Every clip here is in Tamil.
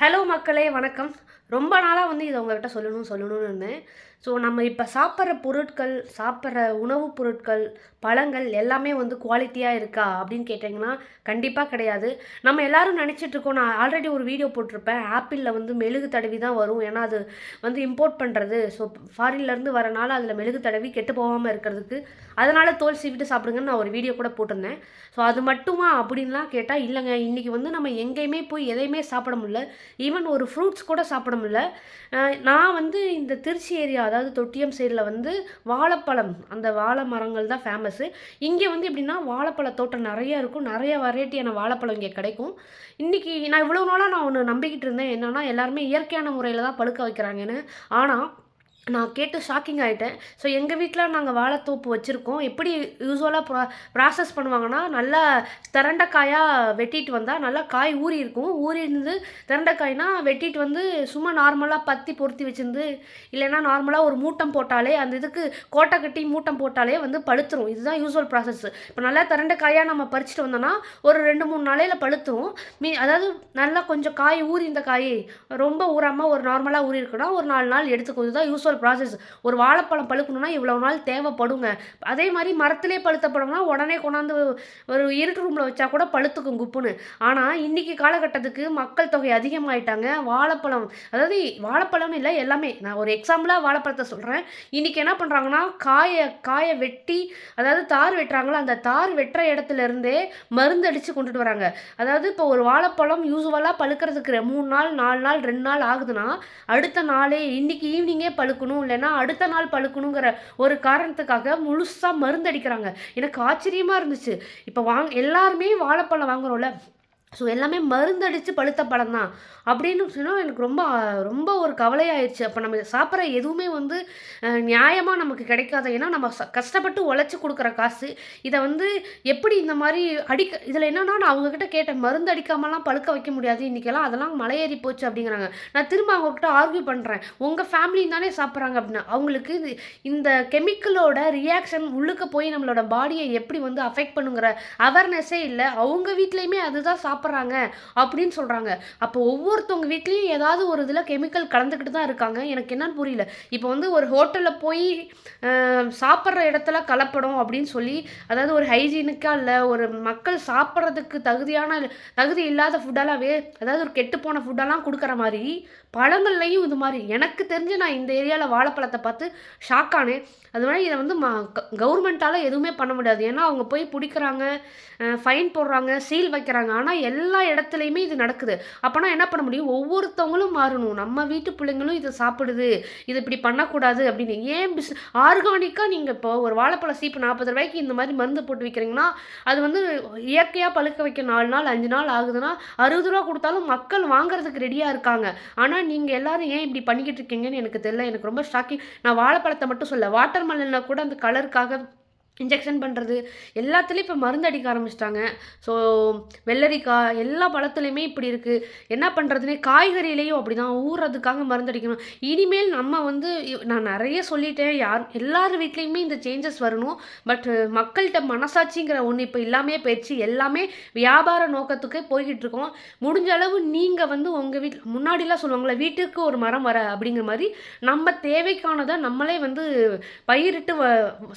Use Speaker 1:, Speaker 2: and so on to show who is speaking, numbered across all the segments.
Speaker 1: ஹலோ மக்களே வணக்கம். ரொம்ப நாளாக வந்து இதை உங்கள்கிட்ட சொல்லணும் சொல்லணும்னு இருந்தேன். ஸோ நம்ம இப்போ சாப்பிட்ற பொருட்கள் சாப்பிட்ற உணவுப் பொருட்கள் பழங்கள் எல்லாமே வந்து குவாலிட்டியாக இருக்கா அப்படின்னு கேட்டிங்கன்னா கண்டிப்பாக கிடையாது. நம்ம எல்லாரும் நினச்சிட்ருக்கோம் நான் ஆல்ரெடி ஒரு வீடியோ போட்டிருப்பேன். ஆப்பிளில் வந்து மெழுகு தடவி தான் வரும். ஏன்னா அது வந்து இம்போர்ட் பண்ணுறது ஸோ ஃபாரின்லேருந்து வரனால அதில் மெழுகு தடவி கெட்டு போகாமல் இருக்கிறதுக்கு அதனால் தோல் சீவிட்டு சாப்பிடுங்கன்னு நான் ஒரு வீடியோ கூட போட்டிருந்தேன். ஸோ அது மட்டுமா அப்படின்லாம் கேட்டால் இல்லைங்க. இன்றைக்கி வந்து நம்ம எங்கேயுமே போய் எதையுமே சாப்பிட முடியல. ஈவன் ஒரு ஃப்ரூட்ஸ் கூட சாப்பிட முடியல. நான் வந்து இந்த திருச்சி ஏரியா அதாவது தொட்டியம் சைடில் வந்து வாழைப்பழம் அந்த வாழை மரங்கள் தான் ஃபேமஸ்ஸு இங்கே வந்து எப்படின்னா வாழைப்பழ தோட்டம் நிறைய இருக்கும். நிறைய வெரைட்டியான வாழைப்பழம் இங்கே கிடைக்கும். இன்றைக்கி நான் இவ்வளோ நாளாக நான் ஒன்று நம்பிக்கிட்டு இருந்தேன். என்னென்னா எல்லாருமே இயற்கையான முறையில் தான் பழுக்க வைக்கிறாங்கன்னு. ஆனால் நான் கேட்டு ஷாக்கிங் ஆகிட்டேன் ஸோ எங்கள் வீட்டில் நாங்கள் வாழைத்தோப்பு வச்சுருக்கோம். எப்படி யூஸ்வலாக ப்ரா ப்ராசஸ் பண்ணுவாங்கன்னா நல்லா திரண்டக்காயாக வெட்டிட்டு வந்தால் நல்லா காய் ஊறி இருக்கும். ஊறி இருந்து திரண்டக்காய்னா வெட்டிட்டு வந்து சும்மா நார்மலாக பத்தி பொருத்தி வச்சுருந்து இல்லைன்னா நார்மலாக ஒரு மூட்டம் போட்டாலே அந்த இதுக்கு கோட்டை கட்டி மூட்டம் போட்டாலே வந்து பழுத்துரும். இதுதான் யூஸ்வல் ப்ராசஸ் இப்போ நல்லா திரண்டக்காயாக நம்ம பறிச்சுட்டு வந்தோம்னா ஒரு ரெண்டு மூணு நாளையில் பழுத்துரும். மீ அதாவது நல்லா கொஞ்சம் காய் ஊறி இந்த காய் ரொம்ப ஊறாமல் ஒரு நார்மலாக ஊறி இருக்குன்னா ஒரு நாலு நாள் எடுத்துக்கும் இதுதான் யூஸ்வல் ப்ராசஸ் ஒரு வாழைப்பழம் பழுக்கணும்னா இவ்வளோ நாள் தேவைப்படுங்க. அதே மாதிரி மரத்திலே பழுத்த பழம்னா உடனே கொண்டாந்து ஒரு இருட்டு ரூமில் வச்சா கூட பழுத்துக்கும் குப்புன்னு. ஆனால் இன்றைக்கி காலகட்டத்துக்கு மக்கள் தொகை அதிகமாயிட்டாங்க. வாழைப்பழம் அதாவது வாழைப்பழம்னு இல்லை எல்லாமே. நான் ஒரு எக்ஸாம்பிளாக வாழைப்பழத்தை சொல்கிறேன் இன்றைக்கி என்ன பண்ணுறாங்கன்னா காயை காயை வெட்டி அதாவது தார் வெட்டுறாங்களோ அந்த தார் வெட்டுற இடத்துல இருந்தே மருந்து அடித்து கொண்டுட்டு வராங்க. அதாவது இப்போ ஒரு வாழைப்பழம் யூஸ்வலாக பழுக்கிறதுக்கு மூணு நாள் நாலு நாள் ரெண்டு நாள் ஆகுதுன்னா அடுத்த நாளே இன்னைக்கு ஈவினிங்கே பழுக்கணும். இல்லைன்னா அடுத்த நாள் பழுக்கணுங்கிற ஒரு காரணத்துக்காக முழுசாக மருந்து அடிக்கிறாங்க. எனக்கு ஆச்சரியமாக இருந்துச்சு. இப்போ வாங் எல்லாருமே வாழைப்பழம் வாங்குறோம்ல ஸோ எல்லாமே மருந்தடித்து பழுத்த பழம் தான் அப்படின்னு சொன்னால் எனக்கு ரொம்ப ரொம்ப ஒரு கவலையாயிடுச்சு அப்போ நம்ம சாப்பிட்ற எதுவுமே வந்து நியாயமாக நமக்கு கிடைக்காது. ஏன்னா நம்ம கஷ்டப்பட்டு உழைச்சி கொடுக்குற காசு. இதை வந்து எப்படி இந்த மாதிரி அடிக்க இதில் என்னென்னா நான் அவங்கக்கிட்ட கேட்டேன் மருந்து அடிக்காமலாம் பழுக்க வைக்க முடியாது. இன்றைக்கெல்லாம் அதெல்லாம் மலையேறி போச்சு அப்படிங்கிறாங்க. நான் திரும்ப அவங்கக்கிட்ட ஆர்கியூ பண்ணுறேன் உங்கள் ஃபேமிலி தானே சாப்பிட்றாங்க அப்படின்னா அவங்களுக்கு இது இந்த கெமிக்கலோட ரியாக்ஷன் உள்ளுக்க போய் நம்மளோட பாடியை எப்படி வந்து அஃபெக்ட் பண்ணுங்கிற அவேர்னஸே இல்லை. அவங்க வீட்லேயுமே அதுதான் சாப்பிட்றாங்க சாப்பிட்றாங்க அப்படின்னு சொல்கிறாங்க அப்போ ஒவ்வொருத்தவங்க வீட்லேயும் ஏதாவது ஒரு இதில் கெமிக்கல் கலந்துக்கிட்டு தான் இருக்காங்க. எனக்கு என்னன்னு புரியல. இப்போ வந்து ஒரு ஹோட்டலில் போய் சாப்பிட்ற இடத்துல கலப்படம் அப்படின்னு சொல்லி அதாவது ஒரு ஹைஜீனிக்காக இல்லை ஒரு மக்கள் சாப்பிட்றதுக்கு தகுதியான தகுதி இல்லாத ஃபுட்டெல்லாம் வே அதாவது ஒரு கெட்டு போன ஃபுட்டெல்லாம் கொடுக்குற மாதிரி பழங்கள்லையும் இது மாதிரி. எனக்கு தெரிஞ்சு நான் இந்த ஏரியாவில் வாழைப்பழத்தை பார்த்து ஷாக் ஆனேன். அது மாதிரி இதை வந்து ம கவர்மெண்ட்டால் எதுவுமே பண்ண முடியாது. ஏன்னா அவங்க போய் பிடிக்கிறாங்க ஃபைன் போடுறாங்க சீல் வைக்கிறாங்க. ஆனால் எல்லா இடத்துலையுமே இது நடக்குது. அப்போனா என்ன பண்ண முடியும்? ஒவ்வொருத்தவங்களும் மாறணும். நம்ம வீட்டு பிள்ளைங்களும் இதை சாப்பிடுது. இது இப்படி பண்ணக்கூடாது அப்படின்னு. ஏன் பிஸ் ஆர்கானிக்காக நீங்கள் இப்போ ஒரு வாழைப்பழ சீப்பு நாற்பது ரூபாய்க்கு இந்த மாதிரி மருந்து போட்டு விற்கிறீங்கன்னா அது வந்து இயற்கையாக பழுக்க வைக்க நாலு நாள் அஞ்சு நாள் ஆகுதுன்னா அறுபது ரூபா கொடுத்தாலும் மக்கள் வாங்குறதுக்கு ரெடியாக இருக்காங்க. ஆனால் நீங்கள் எல்லாரும் ஏன் இப்படி பண்ணிக்கிட்டு இருக்கீங்கன்னு எனக்கு தெரியல. எனக்கு ரொம்ப ஷாக்கிங் நான் வாழைப்பழத்தை மட்டும் சொல்ல வாட்டர் மெலனில் கூட அந்த கலருக்காக இன்ஜெக்ஷன் பண்ணுறது எல்லாத்துலேயும் இப்போ மருந்து அடிக்க ஆரம்பிச்சிட்டாங்க. ஸோ வெள்ளரிக்காய் எல்லா பழத்துலையுமே இப்படி இருக்குது என்ன பண்ணுறதுனே காய்கறியிலையும் அப்படி தான் ஊறுறதுக்காக மருந்து அடிக்கணும். இனிமேல் நம்ம வந்து நான் நிறைய சொல்லிட்டேன். யார் எல்லார் வீட்லேயுமே இந்த சேஞ்சஸ் வரணும். பட் மக்கள்கிட்ட மனசாட்சிங்கிற ஒன்று இப்போ இல்லாமே போயிடுச்சு. எல்லாமே வியாபார நோக்கத்துக்கு போய்கிட்டு இருக்கோம். முடிஞ்ச அளவு நீங்கள் வந்து உங்கள் வீட்டில் முன்னாடிலாம் சொல்லுவாங்களே வீட்டுக்கு ஒரு மரம் வர அப்படிங்கிற மாதிரி நம்ம தேவைக்கானதை நம்மளே வந்து பயிரிட்டு வ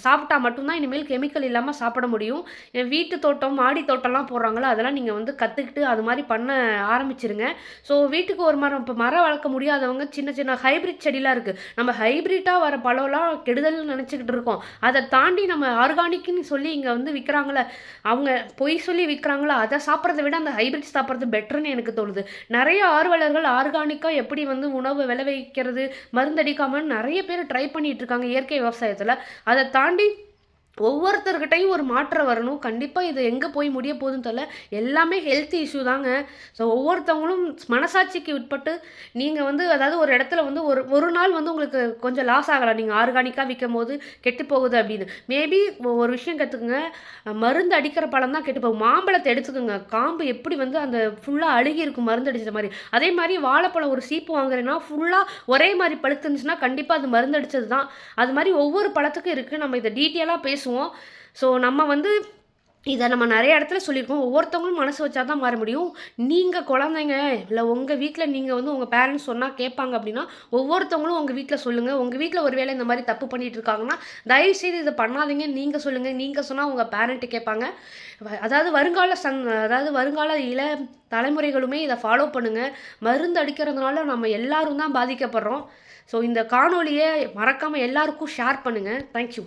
Speaker 1: சாப்பிட்டா மட்டும்தான் இனிமேல் கெமிக்கல் இல்லாமல் சாப்பிட முடியும். வீட்டு தோட்டம் மாடி தோட்டம்லாம் போடுறாங்களோ? அதெல்லாம் நீங்கள் வந்து கற்றுக்கிட்டு அது மாதிரி பண்ண ஆரம்பிச்சிருங்க. ஸோ வீட்டுக்கு ஒரு மரம் இப்போ மரம் வளர்க்க முடியாதவங்க சின்ன சின்ன ஹைப்ரிட் செடிலாம் இருக்குது நம்ம ஹைபிரிட்டாக வர பழம்லாம் கெடுதல்னு நினச்சிக்கிட்டு இருக்கோம். அதை தாண்டி நம்ம ஆர்கானிக்னு சொல்லி இங்கே வந்து விற்கிறாங்களே அவங்க பொய் சொல்லி விற்கிறாங்களோ அதை சாப்பிட்றத விட அந்த ஹைப்ரிட் சாப்பிட்றது பெட்டர்னு எனக்கு தோணுது. நிறைய ஆர்வலர்கள் ஆர்கானிக்காக எப்படி வந்து உணவு விளைவிக்கிறது மருந்தடிக்காமல் நிறைய பேர் ட்ரை பண்ணிகிட்டு இருக்காங்க இயற்கை விவசாயத்தில். அதை தாண்டி ஒவ்வொருத்தர்கிட்டையும் ஒரு மாற்றம் வரணும். கண்டிப்பாக இது எங்கே போய் முடிய போகுதுன்னு தெரியல. எல்லாமே ஹெல்த் இஷ்யூ தாங்க. ஸோ ஒவ்வொருத்தவங்களும் மனசாட்சிக்கு உட்பட்டு நீங்கள் வந்து அதாவது ஒரு இடத்துல வந்து ஒரு ஒரு நாள் வந்து உங்களுக்கு கொஞ்சம் லாஸ் ஆகலாம். நீங்கள் ஆர்கானிக்காக விற்கும் போது கெட்டு போகுது அப்படின்னு. மேபி ஒரு விஷயம் கற்றுக்குங்க மருந்து அடிக்கிற பழம் தான் கெட்டு போகும். மாம்பழத்தை எடுத்துக்கோங்க. காம்பு எப்படி வந்து அந்த ஃபுல்லாக அழுகி இருக்கும் மருந்து அடித்த மாதிரி. அதே மாதிரி வாழைப்பழம் ஒரு சீப்பு வாங்குறேன்னா ஃபுல்லாக ஒரே மாதிரி பழுத்துருந்துச்சுன்னா கண்டிப்பாக அது மருந்து அடித்தது தான் அது மாதிரி ஒவ்வொரு பழத்துக்கும் இருக்குது நம்ம இதை டீட்டெயிலாக பேசுவோம். ஸோ நம்ம வந்து இதை நம்ம நிறைய இடத்துல சொல்லியிருக்கோம் ஒவ்வொருத்தவங்களும் மனசு வச்சா தான் மாற முடியும். நீங்கள் குழந்தைங்க இல்லை உங்கள் வீட்டில் நீங்கள் வந்து உங்கள் பேரண்ட்ஸ் சொன்னால் கேட்பாங்க அப்படின்னா ஒவ்வொருத்தவங்களும் உங்கள் வீட்டில் சொல்லுங்கள் உங்கள் வீட்டில் ஒரு வேளை இந்த மாதிரி தப்பு பண்ணிட்டு இருக்காங்கன்னா தயவுசெய்து இதை பண்ணாதீங்க. நீங்கள் சொல்லுங்கள் நீங்கள் சொன்னால் உங்கள் பேரண்ட்டு கேட்பாங்க. அதாவது வருங்கால சன் அதாவது வருங்கால இள தலைமுறைகளுமே இதை ஃபாலோ பண்ணுங்கள் மருந்து அடிக்கிறதுனால நம்ம எல்லாரும் தான் பாதிக்கப்படுறோம். ஸோ இந்த காணொலியை மறக்காமல் எல்லாருக்கும் ஷேர் பண்ணுங்கள் தேங்க்யூ